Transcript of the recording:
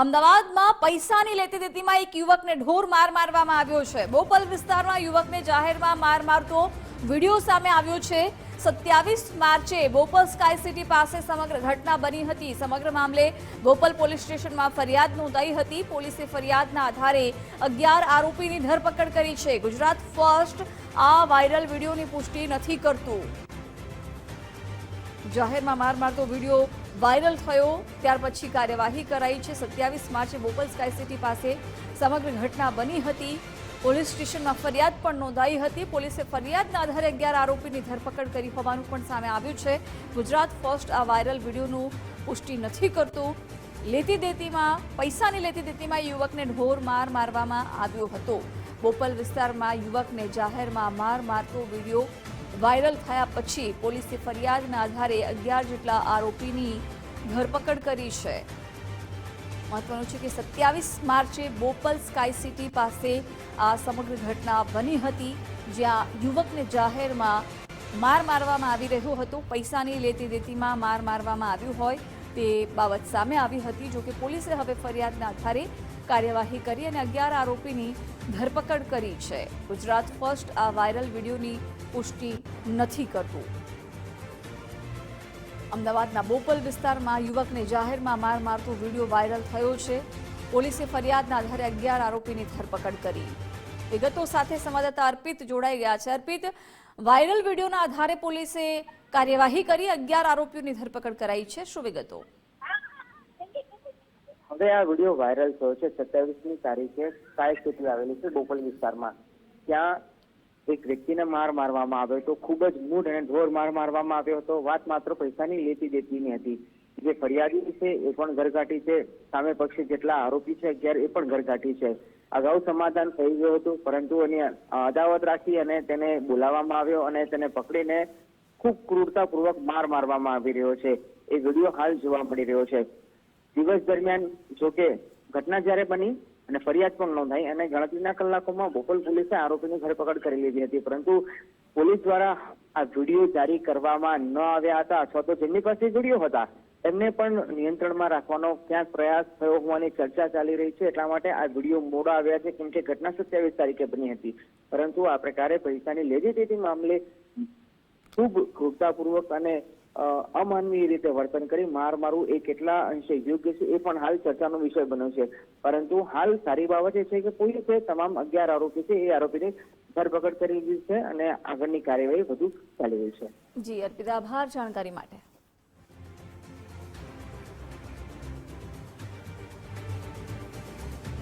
અમદાવાદમાં પૈસાની લેતી દેતીમાં એક યુવકને ઢોર માર મારવામાં આવ્યો છે. બોપલ વિસ્તારમાં યુવકને જાહેરમાં માર મારતો વીડિયો સામે આવ્યો છે. સત્યાવીસ માર્ચે બોપલ સ્કાય સિટી પાસે સમગ્ર ઘટના બની હતી. સમગ્ર મામલે બોપલ પોલીસ સ્ટેશનમાં ફરિયાદ નોંધાઈ હતી. પોલીસે ફરિયાદના આધારે અગિયાર આરોપીની ધરપકડ કરી છે. ગુજરાત ફર્સ્ટ આ વાયરલ વિડીયોની પુષ્ટિ નથી કરતું. જાહેરમાં માર મારતો વીડિયો વાયરલ થયો. ત્યાર પછી કાર્યવાહી કરાઈ છે. સત્યાવીસ માર્ચે બોપલ સ્કાય સિટી પાસે સમગ્ર ઘટના બની હતી. પોલીસ સ્ટેશનમાં ફરિયાદ પણ નોંધાઈ હતી. પોલીસે ફરિયાદના આધારે અગિયાર આરોપીની ધરપકડ કરી હોવાનું પણ સામે આવ્યું છે. ગુજરાત ફર્સ્ટ આ વાયરલ વિડીયોનું પુષ્ટિ નથી કરતું. લેતી દેતીમાં, પૈસાની લેતી દેતીમાં યુવકને ઢોર માર મારવામાં આવ્યો હતો. બોપલ વિસ્તારમાં યુવકને જાહેરમાં માર મારતો વીડિયો વાયરલ થયા પછી પોલીસે ફરિયાદના આધારે અગિયાર જેટલા આરોપીની ધરપકડ કરી છે. મહત્વનું છે કે સત્યાવીસ માર્ચે બોપલ સ્કાય સિટી પાસે આ સમગ્ર ઘટના બની હતી, જ્યાં યુવકને જાહેરમાં માર મારવામાં આવી રહ્યો હતો. પૈસાની લેતી દેતીમાં માર મારવામાં આવ્યું હોય તે બાબત સામે આવી હતી. જોકે પોલીસે હવે ફરિયાદના આધારે કાર્યવાહી કરી અને અગિયાર આરોપીની ધરપકડ કરી છે. ગુજરાત ફર્સ્ટ આ વાયરલ વિડીયોની પુષ્ટિ નથી કરતું. અમદાવાદના બોપલ વિસ્તારમાં યુવકને જાહેરમાં માર મારતો વીડિયો વાયરલ થયો છે. પોલીસે ફરિયાદના આધારે અગિયાર આરોપીની ધરપકડ કરી. વિગતો સાથે સંવાદદાતા અર્પિત જોડાઈ ગયા છે. અર્પિત, વાયરલ વિડીયોના આધારે પોલીસે કાર્યવાહી કરી, અગિયાર આરોપીઓની ધરપકડ કરાઈ છે. શું વિગતો? હવે આ વીડિયો વાયરલ થયો છે સત્યાવીસમી તારીખે સ્કાય સિટી આવેલી છે બોપલ વિસ્તારમાં. ત્યાં એક વ્યક્તિને માર મારવામાં આવ્યો હતો. ખૂબ જ મૂઢ અને ઢોર માર મારવામાં આવ્યો હતો. વાત માત્ર પૈસાની લેતી દેતીની હતી. જે ફરિયાદી છે એ પણ ઘરઘાટી છે. સામે પક્ષે જેટલા આરોપી છે અગિયાર એ પણ ઘરઘાટી છે. અગાઉ સમાધાન થઈ ગયું હતું, પરંતુ એની અદાવત રાખી અને તેને બોલાવવામાં આવ્યો અને તેને પકડીને ખૂબ ક્રૂરતાપૂર્વક માર મારવામાં આવી રહ્યો છે. એ વીડિયો હાલ જોવા મળી રહ્યો છે. દિવસ દરમિયાન જોકે ઘટના જ્યારે બની અને ફરિયાદ પણ નોંધાઈ અને ગણતરીના કલાકોમાં બોપલ પોલીસે આરોપીની ધરપકડ કરી લીધી હતી. પરંતુ પોલીસ દ્વારા આ વીડિયો જારી કરવામાં ન આવ્યા હતા અથવા તો જેમની પાસે વીડિયો હતા એમને પણ નિયંત્રણમાં રાખવાનો ક્યાંક પ્રયાસ થયો હોવાની ચર્ચા ચાલી રહી છે. એટલા માટે આ વીડિયો મોડા આવ્યા છે, કેમ કે ઘટના સત્યાવીસ તારીખે બની હતી. પરંતુ આ પ્રકારે પૈસાની દેતી મામલે ખૂબ ક્રૂરતાપૂર્વક અને અમાનવીય રીતે વર્તન કરી માર મારવું એ કેટલા અંશે યોગ્ય છે એ પણ હાલ ચર્ચાનો વિષય બન્યો છે. પરંતુ હાલ સારી બાબત એ છે કે પોલીસે તમામ અગિયાર આરોપી છે એ આરોપીની ધરપકડ કરી દીધી છે અને આગળની કાર્યવાહી વધુ ચાલી રહી છે. જી, અર્પિત, આભાર. જાણકારી માટે.